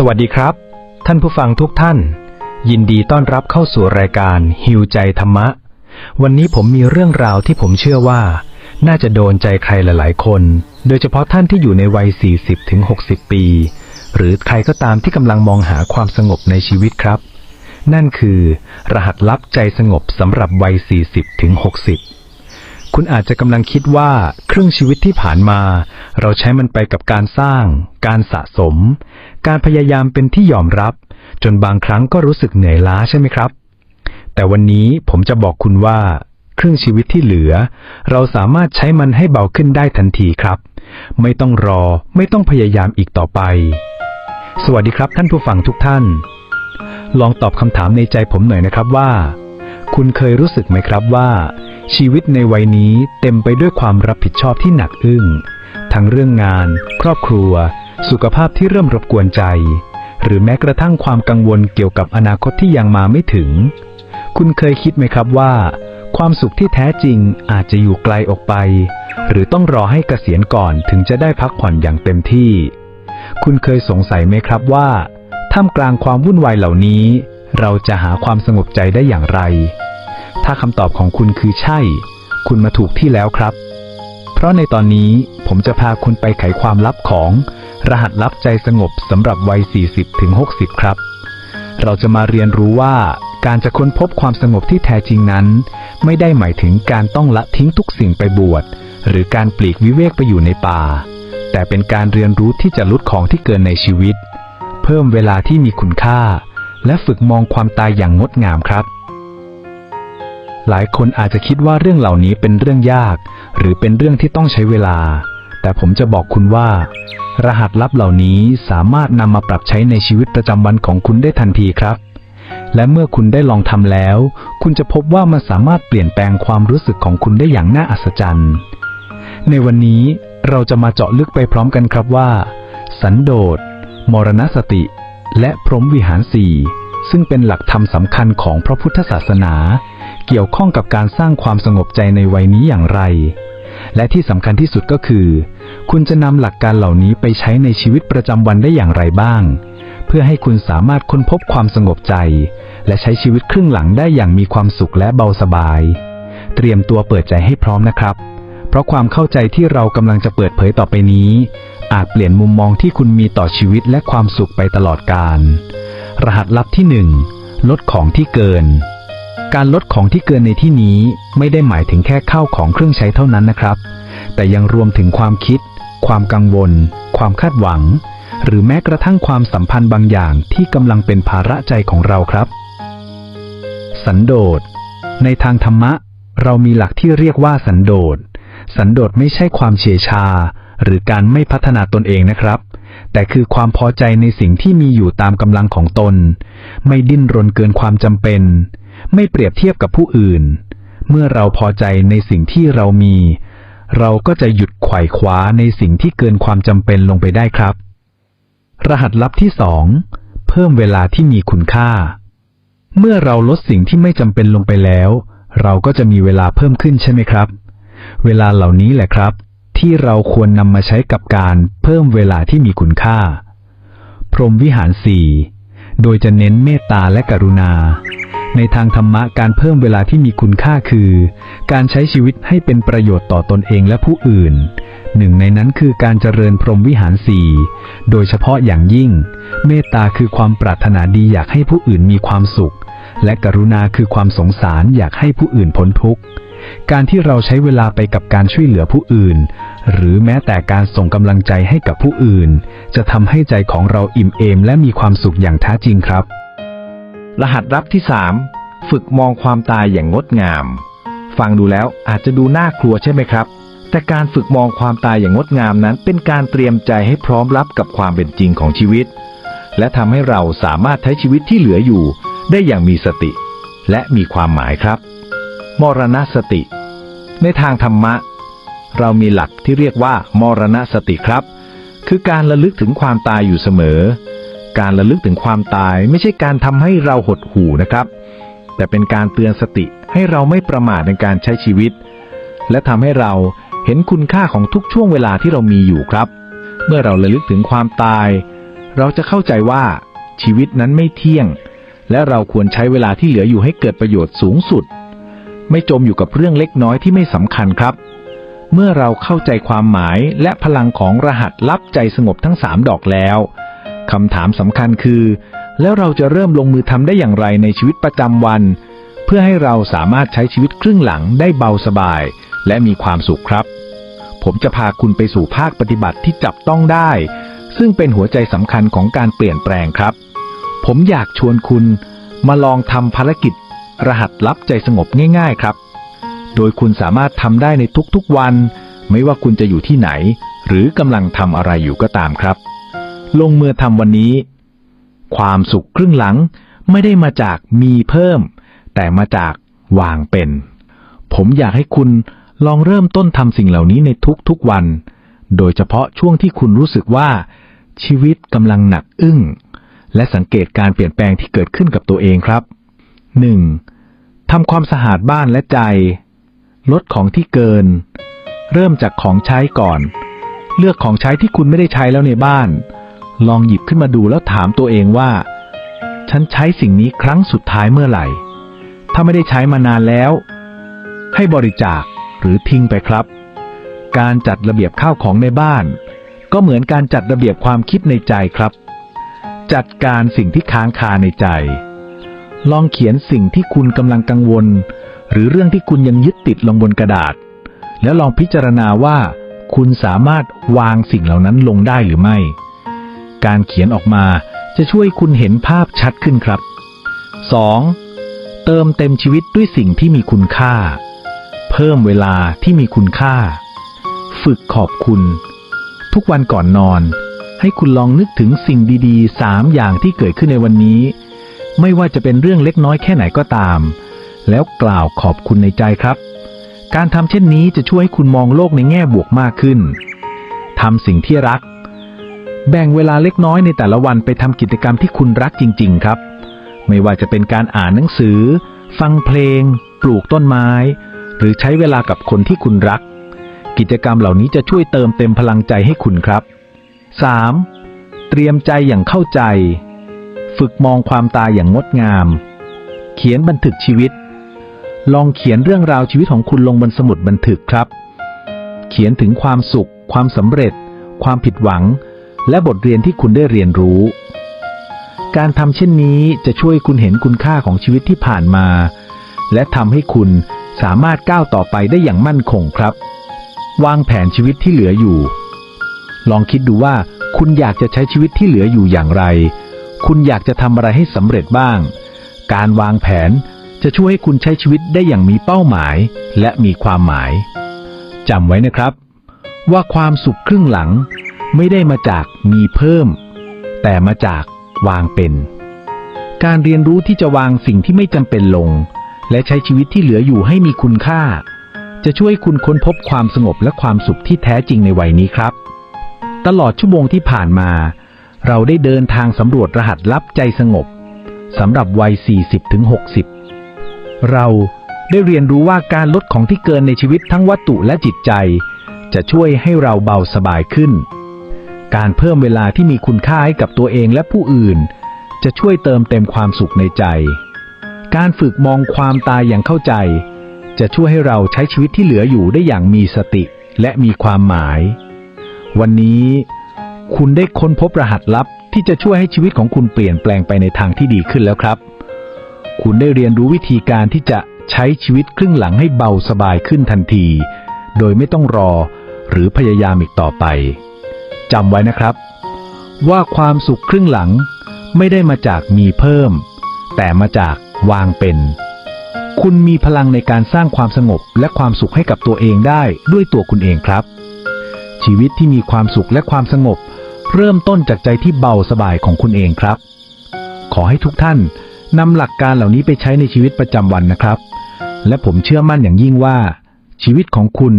สวัสดีครับ ท่านผู้ฟังทุกท่าน ยินดีต้อนรับเข้าสู่รายการฮิวใจธรรมะ วันนี้ผมมีเรื่องราวที่ผมเชื่อว่า น่าจะโดนใจใครหลาย ๆ คน โดยเฉพาะท่านที่อยู่ในวัย 40ถึง60 ปี หรือใครก็ตามที่กำลังมองหาความสงบในชีวิตครับ นั่นคือ รหัสลับใจสงบสำหรับวัย 40ถึง60คุณอาจจะกำลังคิดว่าครึ่งชีวิตที่ผ่านมา เราใช้มันไปกับการสร้าง การสะสม การพยายามเป็นที่ยอมรับ จนบางครั้งก็รู้สึกเหนื่อยล้าใช่ไหมครับ แต่วันนี้ผมจะบอกคุณว่า ครึ่งชีวิตที่เหลือ เราสามารถใช้มันให้เบาขึ้นได้ทันทีครับ ไม่ต้องรอไม่ต้องพยายามอีกต่อไป สวัสดีครับท่านผู้ฟังทุกท่าน ลองตอบคำถามในใจผมหน่อยนะครับว่า คุณเคยรู้สึกไหมครับว่าชีวิตในวัยนี้เต็มไปด้วยความรับผิดชอบที่หนักอึ้ง ทั้งเรื่องงาน ครอบครัว สุขภาพที่เริ่มรบกวนใจ หรือแม้กระทั่งความกังวลเกี่ยวกับอนาคตที่ยังมาไม่ถึง คุณเคยคิดไหมครับว่า ความสุขที่แท้จริงอาจจะอยู่ไกลออกไป หรือต้องรอให้เกษียณก่อนถึงจะได้พักผ่อนอย่างเต็มที่ คุณเคยสงสัยไหมครับว่าท่ามกลางความวุ่นวายเหล่านี้ เราจะหาความสงบใจได้อย่างไร ถ้าคำตอบของคุณคือใช่ คุณมาถูกที่แล้วครับ เพราะในตอนนี้ผมจะพาคุณไปไขความลับของ รหัสลับใจสงบสำหรับวัย 40ถึง60 ครับ เราจะมาเรียนรู้ว่าการจะค้นพบความสงบที่แท้จริงนั้น ไม่ได้หมายถึงการต้องละทิ้งทุกสิ่งไปบวช หรือการปลีกวิเวกไปอยู่ในป่า แต่เป็นการเรียนรู้ที่จะลดของที่เกินในชีวิต เพิ่มเวลาที่มีคุณค่า และฝึกมองความตายอย่างงดงามครับ หลายคนอาจจะคิดว่าเรื่องเหล่านี้เป็นเรื่องยาก หรือเป็นเรื่องที่ต้องใช้เวลา แต่ผมจะบอกคุณว่า รหัสลับเหล่านี้สามารถนำมาปรับใช้ในชีวิตประจำวันของคุณได้ทันทีครับ และเมื่อคุณได้ลองทำแล้ว คุณจะพบว่ามันสามารถเปลี่ยนแปลงความรู้สึกของคุณได้อย่างน่าอัศจรรย์ ในวันนี้เราจะมาเจาะลึกไปพร้อมกันครับว่า สันโดษ มรณสติ และพรหมวิหารสี่ซึ่งเป็นหลักธรรมสำคัญของพระพุทธศาสนา เกี่ยวข้องกับการสร้างความสงบใจในวัยนี้อย่างไร และที่สำคัญที่สุดก็คือ คุณจะนำหลักการเหล่านี้ไปใช้ในชีวิตประจำวันได้อย่างไรบ้าง เพื่อให้คุณสามารถค้นพบความสงบใจ และใช้ชีวิตครึ่งหลังได้อย่างมีความสุขและเบาสบาย เตรียมตัวเปิดใจให้พร้อมนะครับ เพราะความเข้าใจที่เรากำลังจะเปิดเผยต่อไปนี้ อาจเปลี่ยนมุมมองที่คุณมีต่อชีวิตและความสุขไปตลอดกาลรหัสลับที่หนึ่งลดของที่เกิน การลดของที่เกินในที่นี้ไม่ได้หมายถึงแค่ข้าวของเครื่องใช้เท่านั้นนะครับ แต่ยังรวมถึงความคิด ความกังวล ความคาดหวัง หรือแม้กระทั่งความสัมพันธ์บางอย่างที่กำลังเป็นภาระใจของเราครับ สันโดษ ในทางธรรมะ เรามีหลักที่เรียกว่าสันโดษ สันโดษไม่ใช่ความเฉยชา หรือการไม่พัฒนาตนเองนะครับแต่คือความพอใจในสิ่งที่มีอยู่ตามกำลังของตน ไม่ดิ้นรนเกินความจำเป็น ไม่เปรียบเทียบกับผู้อื่น เมื่อเราพอใจในสิ่งที่เรามี เราก็จะหยุดไขว่คว้าในสิ่งที่เกินความจำเป็นลงไปได้ครับ รหัสลับที่สองเพิ่มเวลาที่มีคุณค่า เมื่อเราลดสิ่งที่ไม่จำเป็นลงไปแล้ว เราก็จะมีเวลาเพิ่มขึ้นใช่ไหมครับ เวลาเหล่านี้แหละครับ ที่เราควรนำมาใช้กับการเพิ่มเวลาที่มีคุณค่า พรหมวิหารสี่โดยจะเน้นเมตตาและกรุณา ในทางธรรมะการเพิ่มเวลาที่มีคุณค่าคือ การใช้ชีวิตให้เป็นประโยชน์ต่อตนเองและผู้อื่น หนึ่งในนั้นคือการเจริญพรหมวิหารสี่โดยเฉพาะอย่างยิ่ง เมตตาคือความปรารถนาดีอยากให้ผู้อื่นมีความสุข และกรุณาคือความสงสารอยากให้ผู้อื่นพ้นทุกข์การที่เราใช้เวลาไปกับการช่วยเหลือผู้อื่น หรือแม้แต่การส่งกำลังใจให้กับผู้อื่น จะทำให้ใจของเราอิ่มเอมและมีความสุขอย่างแท้จริงครับ รหัสลับที่ 3 ฝึกมองความตายอย่างงดงาม ฟังดูแล้วอาจจะดูน่ากลัวใช่ไหมครับ แต่การฝึกมองความตายอย่างงดงามนั้น เป็นการเตรียมใจให้พร้อมรับกับความเป็นจริงของชีวิต และทำให้เราสามารถใช้ชีวิตที่เหลืออยู่ ได้อย่างมีสติ และมีความหมายครับ มรณสติ ในทางธรรมะ เรามีหลักที่เรียกว่ามรณสติครับ คือการระลึกถึงความตายอยู่เสมอ การระลึกถึงความตายไม่ใช่การทำให้เราหดหู่นะครับ แต่เป็นการเตือนสติให้เราไม่ประมาทในการใช้ชีวิต และทำให้เราเห็นคุณค่าของทุกช่วงเวลาที่เรามีอยู่ครับ เมื่อเราระลึกถึงความตาย เราจะเข้าใจว่าชีวิตนั้นไม่เที่ยง และเราควรใช้เวลาที่เหลืออยู่ให้เกิดประโยชน์สูงสุด ไม่จมอยู่กับเรื่องเล็กน้อยที่ไม่สำคัญครับ เมื่อเราเข้าใจความหมายและพลังของรหัสลับใจสงบทั้งสามดอกแล้ว คำถามสำคัญคือ แล้วเราจะเริ่มลงมือทำได้อย่างไรในชีวิตประจำวัน เพื่อให้เราสามารถใช้ชีวิตครึ่งหลังได้เบาสบาย และมีความสุขครับ ผมจะพาคุณไปสู่ภาคปฏิบัติที่จับต้องได้ ซึ่งเป็นหัวใจสำคัญของการเปลี่ยนแปลงครับ ผมอยากชวนคุณมาลองทำภารกิจ รหัสลับใจสงบง่าย ๆครับ โดยคุณสามารถทำได้ในทุกๆวัน ไม่ว่าคุณจะอยู่ที่ไหน หรือกำลังทำอะไรอยู่ก็ตามครับ ลงมือทำวันนี้ ความสุขครึ่งหลังไม่ได้มาจากมีเพิ่ม แต่มาจากวางเป็น ผมอยากให้คุณลองเริ่มต้นทำสิ่งเหล่านี้ในทุกๆวัน โดยเฉพาะช่วงที่คุณรู้สึกว่า ชีวิตกำลังหนักอึ้ง และสังเกตการเปลี่ยนแปลงที่เกิดขึ้นกับตัวเองครับ 1. ทำความสะอาดบ้านและใจ ลดของที่เกิน เริ่มจากของใช้ก่อน เลือกของใช้ที่คุณไม่ได้ใช้แล้วในบ้าน ลองหยิบขึ้นมาดูแล้วถามตัวเองว่า ฉันใช้สิ่งนี้ครั้งสุดท้ายเมื่อไหร่ ถ้าไม่ได้ใช้มานานแล้ว ให้บริจาคหรือทิ้งไปครับ การจัดระเบียบข้าวของในบ้าน ก็เหมือนการจัดระเบียบความคิดในใจครับ จัดการสิ่งที่ค้างคาในใจ ลองเขียนสิ่งที่คุณกำลังกังวล หรือเรื่องที่คุณยังยึดติดลงบนกระดาษ แล้วลองพิจารณาว่า คุณสามารถวางสิ่งเหล่านั้นลงได้หรือไม่ การเขียนออกมาจะช่วยคุณเห็นภาพชัดขึ้นครับ 2. เติมเต็มชีวิตด้วยสิ่งที่มีคุณค่า เพิ่มเวลาที่มีคุณค่า ฝึกขอบคุณ ทุกวันก่อนนอน ให้คุณลองนึกถึงสิ่งดีๆสามอย่างที่เกิดขึ้นในวันนี้ ไม่ว่าจะเป็นเรื่องเล็กน้อยแค่ไหนก็ตาม แล้วกล่าวขอบคุณในใจครับ การทำเช่นนี้จะช่วยให้คุณมองโลกในแง่บวกมากขึ้นทำสิ่งที่รัก แบ่งเวลาเล็กน้อยในแต่ละวันไปทำกิจกรรมที่คุณรักจริง ๆ ครับ ไม่ว่าจะเป็นการอ่านหนังสือ ฟังเพลง ปลูกต้นไม้ หรือใช้เวลากับคนที่คุณรัก กิจกรรมเหล่านี้จะช่วยเติมเต็มพลังใจให้คุณครับ 3. เตรียมใจอย่างเข้าใจ ฝึกมองความตายอย่างงดงาม เขียนบันทึกชีวิต ลองเขียนเรื่องราวชีวิตของคุณลงบนสมุดบันทึกครับ เขียนถึงความสุข ความสำเร็จ ความผิดหวัง และบทเรียนที่คุณได้เรียนรู้ การทำเช่นนี้จะช่วยคุณเห็นคุณค่าของชีวิตที่ผ่านมา และทำให้คุณสามารถก้าวต่อไปได้อย่างมั่นคงครับ วางแผนชีวิตที่เหลืออยู่ ลองคิดดูว่าคุณอยากจะใช้ชีวิตที่เหลืออยู่อย่างไร คุณอยากจะทำอะไรให้สำเร็จบ้าง การวางแผนจะช่วยให้คุณใช้ชีวิตได้อย่างมีเป้าหมาย และมีความหมายจำไว้นะครับ ว่าความสุขครึ่งหลัง ไม่ได้มาจากมีเพิ่ม แต่มาจากวางเป็น การเรียนรู้ที่จะวางสิ่งที่ไม่จำเป็นลง และใช้ชีวิตที่เหลืออยู่ให้มีคุณค่า จะช่วยคุณค้นพบความสงบและความสุขที่แท้จริงในวัยนี้ครับ ตลอดชั่วโมงที่ผ่านมา เราได้เดินทางสำรวจรหัสลับใจสงบสำหรับวัย 40-60 เราได้เรียนรู้ว่าการลดของที่เกินในชีวิตทั้งวัตถุและจิตใจ จะช่วยให้เราเบาสบายขึ้น การเพิ่มเวลาที่มีคุณค่าให้กับตัวเองและผู้อื่น จะช่วยเติมเต็มความสุขในใจ การฝึกมองความตายอย่างเข้าใจ จะช่วยให้เราใช้ชีวิตที่เหลืออยู่ได้อย่างมีสติและมีความหมาย วันนี้ คุณได้ค้นพบรหัสลับที่จะช่วยให้ชีวิตของคุณเปลี่ยนแปลงไปในทางที่ดีขึ้นแล้วครับ คุณได้เรียนรู้วิธีการที่จะใช้ชีวิตครึ่งหลังให้เบาสบายขึ้นทันที โดยไม่ต้องรอหรือพยายามอีกต่อไป จำไว้นะครับ ว่าความสุขครึ่งหลังไม่ได้มาจากมีเพิ่ม แต่มาจากวางเป็น คุณมีพลังในการสร้างความสงบและความสุขให้กับตัวเองได้ด้วยตัวคุณเองครับ ชีวิตที่มีความสุขและความสงบ เริ่มต้นจากใจที่เบาสบายของคุณเองครับ ขอให้ทุกท่านนำหลักการเหล่านี้ไปใช้ในชีวิตประจำวันนะครับ และผมเชื่อมั่นอย่างยิ่งว่า ชีวิตของคุณ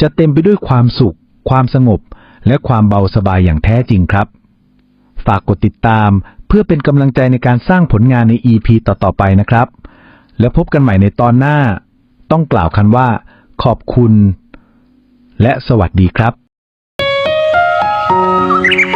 จะเต็มไปด้วยความสุข ความสงบ และความเบาสบายอย่างแท้จริงครับ ฝากกดติดตามเพื่อเป็นกำลังใจในการสร้างผลงานใน EP ต่อๆไปนะครับ แล้วพบกันใหม่ในตอนหน้า ต้องกล่าวคันว่า ขอบคุณ และสวัสดีครับ thank you